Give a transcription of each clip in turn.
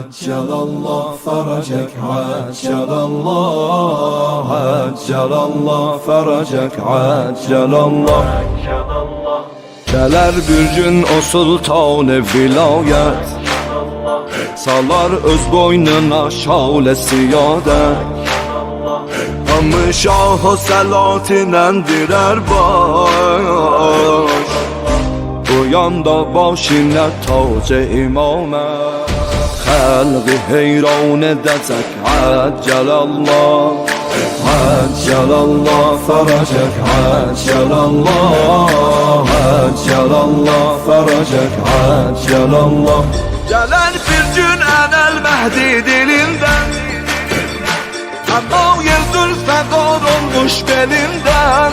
Haccalallah faracak Haccalallah Haccalallah faracak Haccalallah Deler bir gün o sultanı vilayet Salar öz boynuna şavle siyade. Hamı şahı selatinen direr baş. Bu yanda başine tac imamet imamət Xəlqi heyran edəcək Əccəlallah Əccəlallah fərəcək Əccəlallah Əccəlallah fərəcək Əccəlallah Gələr bir gün ənəl məhdi dilindən Amma yıldız fəqar olmuş belinden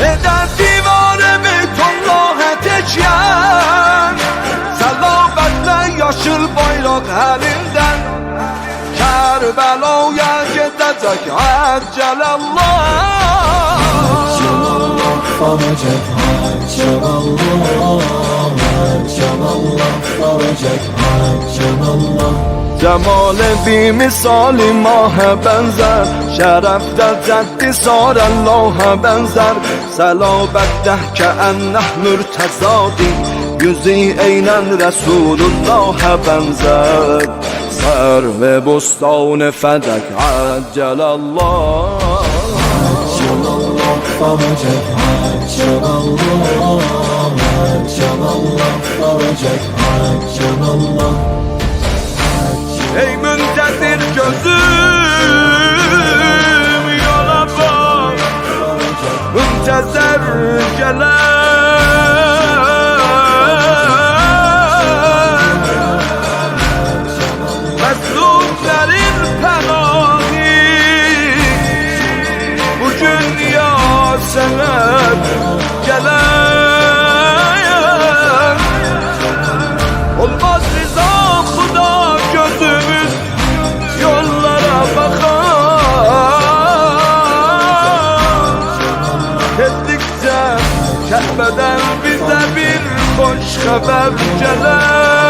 Eder Yaşıl bayrak elinden Kerbela'ya gidecek Eccelallah Celallah faracak Celallah Celallah faracak Celallah Cemale bir misali mahe benzer Şerefte ceddi sar Allah'a benzer Selabette ke enneh Yüzü eynen Resulullah'a benzer Ser ve bustan fedek Accelallah Celallah faracak Celallah Celallah faracak Celallah. Ey müntedir gözüm yola bak. Müntezer gelen Mesluplerin penahı Bugün ya sebep gelen. Olmaz rıza Huda gözümüz yollara bakar Ettikçe Kabe'den bize bir boş haber gelir